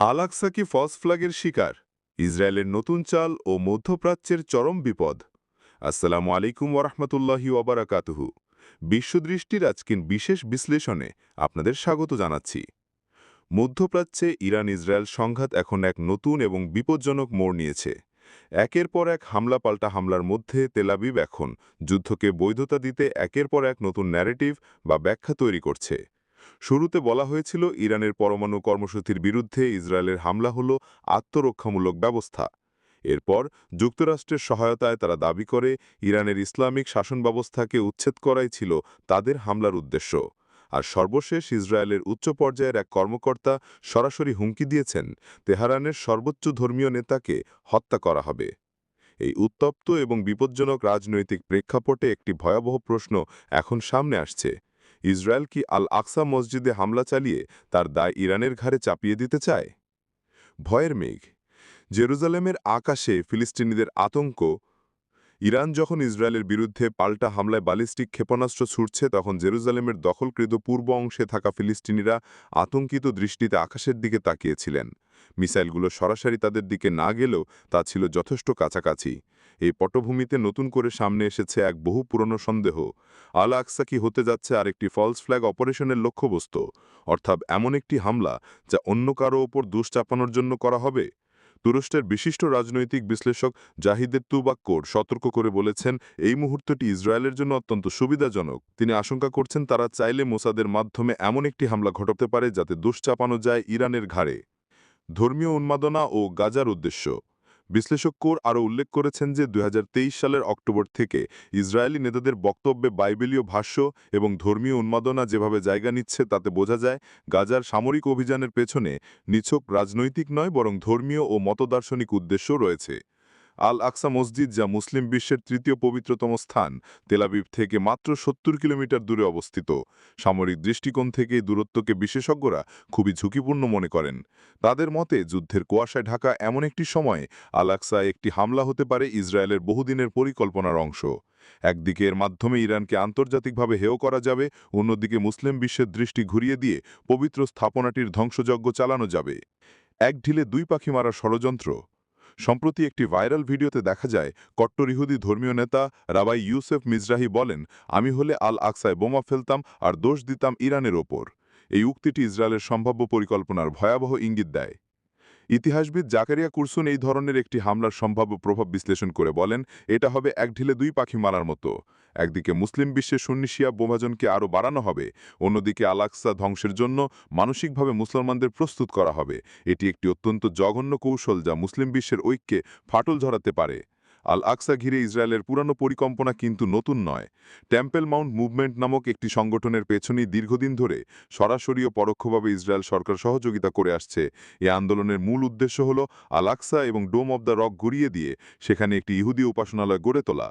আলাক্সা কি ফলস ফ্ল্যাগের শিকার, ইসরায়েলের নতুন চাল ও মধ্যপ্রাচ্যের চরম বিপদ। আসসালামু আলাইকুম ওরহমতুল্লাহি ওবরাকাতুহু বিশ্বদৃষ্টির আজকের বিশেষ বিশ্লেষণে আপনাদের স্বাগত জানাচ্ছি। মধ্যপ্রাচ্যে ইরান ইসরায়েল সংঘাত এখন এক নতুন এবং বিপজ্জনক মোড় নিয়েছে। একের পর এক হামলা পাল্টা হামলার মধ্যে তেলাবিব এখন যুদ্ধকে বৈধতা দিতে একের পর এক নতুন ন্যারেটিভ বা ব্যাখ্যা তৈরি করছে। শুরুতে বলা হয়েছিল ইরানের পরমাণু কর্মসূচির বিরুদ্ধে ইসরায়েলের হামলা হল আত্মরক্ষামূলক ব্যবস্থা। এরপর যুক্তরাষ্ট্রের সহায়তায় তারা দাবি করে, ইরানের ইসলামিক শাসন ব্যবস্থাকে উচ্ছেদ করাই ছিল তাদের হামলার উদ্দেশ্য। আর সর্বশেষ ইসরায়েলের উচ্চ পর্যায়ের এক কর্মকর্তা সরাসরি হুমকি দিয়েছেন, তেহারানের সর্বোচ্চ ধর্মীয় নেতাকে হত্যা করা হবে। এই উত্তপ্ত এবং বিপজ্জনক রাজনৈতিক প্রেক্ষাপটে একটি ভয়াবহ প্রশ্ন এখন সামনে আসছে। ইসরায়েল কি আল আকসা মসজিদে হামলা চালিয়ে তার দায় ইরানের ঘাড়ে চাপিয়ে দিতে চায়। ভয়ের মেঘ। জেরুজালেমের আকাশে ফিলিস্তিনিদের আতঙ্ক। ইরান যখন ইসরায়েলের বিরুদ্ধে পাল্টা হামলায় ব্যালিস্টিক ক্ষেপণাস্ত্র ছুটছে তখন জেরুজালেমের দখলকৃত পূর্ব অংশে থাকা ফিলিস্তিনিরা আতঙ্কিত দৃষ্টিতে আকাশের দিকে তাকিয়েছিলেন। মিসাইলগুলো সরাসরি তাদের দিকে না গেলেও তা ছিল যথেষ্ট কাছাকাছি। এই পটভূমিতে নতুন করে সামনে এসেছে এক বহু পুরনো সন্দেহ। আল আকসা কি হতে যাচ্ছে আরেকটি ফলস ফ্ল্যাগ অপারেশনের লক্ষ্যবস্তু? অর্থাৎ এমন একটি হামলা যা অন্য কারও ওপর দোষ চাপানোর জন্য করা হবে? তুরস্কের বিশিষ্ট রাজনৈতিক বিশ্লেষক জাহিদের তুবাক্কর সতর্ক করে বলেছেন, এই মুহূর্তটি ইসরায়েলের জন্য অত্যন্ত সুবিধাজনক। তিনি আশঙ্কা করছেন, তারা চাইলে মোসাদের মাধ্যমে এমন একটি হামলা ঘটাতে পারে যাতে দোষ চাপানো যায় ইরানের ঘাড়ে। ধর্মীয় উন্মাদনা ও গাজার উদ্দেশ্য। বিশ্লেষক কোর আরও উল্লেখ করেছেন যে দুই সালের অক্টোবর থেকে ইসরায়েলি নেতাদের বক্তব্যে বাইবেলীয় ভাষ্য এবং ধর্মীয় উন্মাদনা যেভাবে জায়গা নিচ্ছে তাতে বোঝা যায়, গাজার সামরিক অভিযানের পেছনে নিছক রাজনৈতিক নয়, বরং ধর্মীয় ও মতদার্শনিক উদ্দেশ্য রয়েছে। আল আকসা মসজিদ, যা মুসলিম বিশ্বের তৃতীয় পবিত্রতম স্থান তেলাবিব থেকে মাত্র সত্তর কিলোমিটার দূরে অবস্থিত। সামরিক দৃষ্টিকোণ থেকে দূরত্বকে বিশেষজ্ঞরা খুবই ঝুঁকিপূর্ণ মনে করেন। তাদের মতে, যুদ্ধের কুয়াশায় ঢাকা এমন একটি সময়ে আল আকসায় একটি হামলা হতে পারে ইসরায়েলের বহুদিনের পরিকল্পনার অংশ। একদিকে এর মাধ্যমে ইরানকে আন্তর্জাতিকভাবে হেয় করা যাবে, অন্যদিকে মুসলিম বিশ্বের দৃষ্টি ঘুরিয়ে দিয়ে পবিত্র স্থাপনাটির ধ্বংসযজ্ঞ চালানো যাবে। এক ঢিলে দুই পাখি মারা ষড়যন্ত্র সম্প্রতি একটি ভাইরাল ভিডিওতে দেখা যায়, কট্টর ইহুদি ধর্মীয় নেতা রাবাই ইউসেফ মিজরাহি বলেন, আমি হলে আল আকসায় বোমা ফেলতাম আর দোষ দিতাম ইরানের ওপর। এই উক্তিটি ইসরায়েলের সম্ভাব্য পরিকল্পনার ভয়াবহ ইঙ্গিত দেয়। ইতিহাসবিদ জাকারিয়া কুরসুন এই ধরনের একটি হামলার সম্ভাব্য প্রভাব বিশ্লেষণ করে বলেন, এটা হবে এক ঢিলে দুই পাখি মারার মতো। একদিকে মুসলিম বিশ্বে সুন্নিশিয়া বোমাজনকে আরও বাড়ানো হবে, অন্যদিকে আলাক্সা ধ্বংসের জন্য মানসিকভাবে মুসলমানদের প্রস্তুত করা হবে। এটি একটি অত্যন্ত জঘন্য কৌশল যা মুসলিম বিশ্বের ঐক্যে ফাটল ঝরাতে পারে। আল আকসা ঘিরে ইসরায়েলের পুরানো পরিকল্পনা কিন্তু নতুন নয়। টেম্পেল মাউন্ট মুভমেন্ট নামক একটি সংগঠনের পেছনেই দীর্ঘদিন ধরে সরাসরি ও পরোক্ষভাবে ইসরায়েল সরকার সহযোগিতা করে আসছে। এ আন্দোলনের মূল উদ্দেশ্য হল আল আকসা এবং ডোম অব দ্য রক গড়িয়ে দিয়ে সেখানে একটি ইহুদি উপাসনালয় গড়ে তোলা।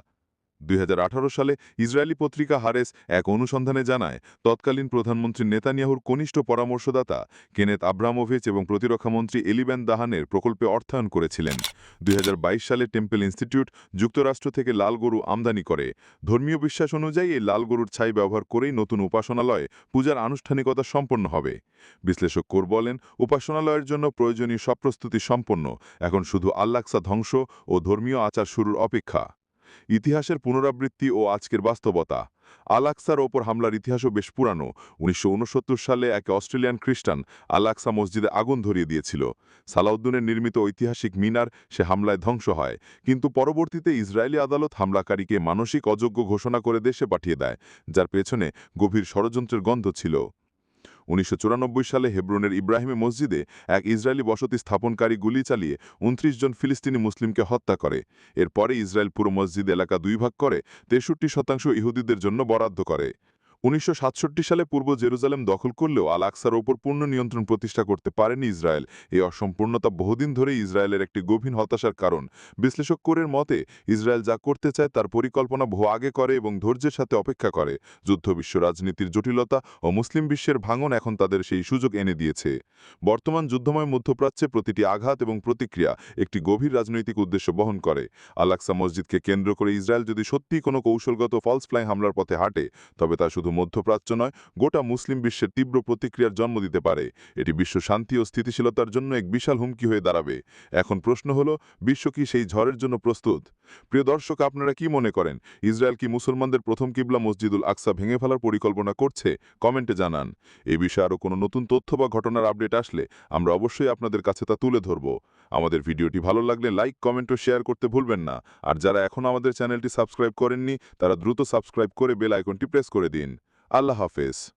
দুই হাজার আঠারো সালে ইসরায়েলি পত্রিকা হারেস এক অনুসন্ধানে জানায়, তৎকালীন প্রধানমন্ত্রী নেতানিয়াহুর কনিষ্ঠ পরামর্শদাতা কেনেত আব্রামোভিচ এবং প্রতিরক্ষামন্ত্রী এলিবেন দাহানের প্রকল্পে অর্থায়ন করেছিলেন। দুই হাজার বাইশ সালে টেম্পেল ইনস্টিটিউট যুক্তরাষ্ট্র থেকে লাল গরু আমদানি করে। ধর্মীয় বিশ্বাস অনুযায়ী এই লাল গরুর ছাই ব্যবহার করেই নতুন উপাসনালয়ে পূজার আনুষ্ঠানিকতা সম্পন্ন হবে। বিশ্লেষক কোর বলেন, উপাসনালয়ের জন্য প্রয়োজনীয় সব প্রস্তুতি সম্পন্ন, এখন শুধু আল্লাকসা ধ্বংস ও ধর্মীয় আচার শুরুর অপেক্ষা। ইতিহাসের পুনরাবৃত্তি ও আজকের বাস্তবতা। আলাক্সার ওপর হামলার ইতিহাসও বেশ পুরানো। উনিশশো ঊনসত্তর সালে এক অস্ট্রেলিয়ান খ্রিস্টান আলাক্সা মসজিদে আগুন ধরিয়ে দিয়েছিল। সালাউদ্দিনের নির্মিত ঐতিহাসিক মিনার সে হামলায় ধ্বংস হয়। কিন্তু পরবর্তীতে ইসরায়েলি আদালত হামলাকারীকে মানসিক অযোগ্য ঘোষণা করে দেশে পাঠিয়ে দেয়, যার পেছনে গভীর ষড়যন্ত্রের গন্ধ ছিল। উনিশশো চুরানব্বই সালে হেব্রনের ইব্রাহিমে মসজিদে এক ইসরায়েলি বসতি স্থাপনকারী গুলি চালিয়ে উনত্রিশ জন ফিলিস্তিনি মুসলিমকে হত্যা করে। এরপরে ইসরায়েল পুরো মসজিদ এলাকা দুই ভাগ করে তেষট্টি শতাংশ ইহুদিদের জন্য বরাদ্দ করে। উনিশশো সাতষট্টি সালে পূর্ব জেরুজালেম দখল করলেও আল আকসার ওপর পূর্ণ নিয়ন্ত্রণ প্রতিষ্ঠা করতে পারেনি ইসরায়েল। এই অসম্পূর্ণতা বহুদিন ধরেই ইসরায়েলের একটি গভীর হতাশার কারণ। বিশ্লেষক কোরের মতে, ইসরায়েল যা করতে চায় তার পরিকল্পনা বহু আগে করে এবং ধৈর্যের সাথে অপেক্ষা করে। যুদ্ধ বিশ্ব রাজনীতির জটিলতা ও মুসলিম বিশ্বের ভাঙন এখন তাদের সেই সুযোগ এনে দিয়েছে। বর্তমান যুদ্ধময় মধ্যপ্রাচ্যে প্রতিটি আঘাত এবং প্রতিক্রিয়া একটি গভীর রাজনৈতিক উদ্দেশ্য বহন করে। আলাক্সা মসজিদকে কেন্দ্র করে ইসরায়েল যদি সত্যিই কোনো কৌশলগত ফলস ফ্লাই হামলার পথে হাঁটে, তবে তা শুধু মধ্যপ্রাচ্য নয়, গোটা মুসলিম বিশ্বের তীব্র প্রতিক্রিয়ার জন্ম দিতে পারে। এটি বিশ্ব শান্তি ও স্থিতিশীলতার জন্য এক বিশাল হুমকি হয়ে দাঁড়াবে। এখন প্রশ্ন হলো, বিশ্ব কি সেই ঝড়ের জন্য প্রস্তুত? প্রিয় দর্শক, আপনারা কি মনে করেন, ইসরায়েল কি মুসলমানদের প্রথম কিবলা মসজিদুল আকসা ভেঙে ফেলার পরিকল্পনা করছে? কমেন্টে জানান। এ বিষয়ে আরও কোনো নতুন তথ্য বা ঘটনার আপডেট আসলে আমরা অবশ্যই আপনাদের কাছে তা তুলে ধরব। আমাদের ভিডিওটি ভালো লাগলে লাইক, কমেন্ট ও শেয়ার করতে ভুলবেন না। আর যারা এখনও আমাদের চ্যানেলটি সাবস্ক্রাইব করেননি, তারা দ্রুত সাবস্ক্রাইব করে বেল আইকনটি প্রেস করে দিন। আল্লাহ হাফেজ।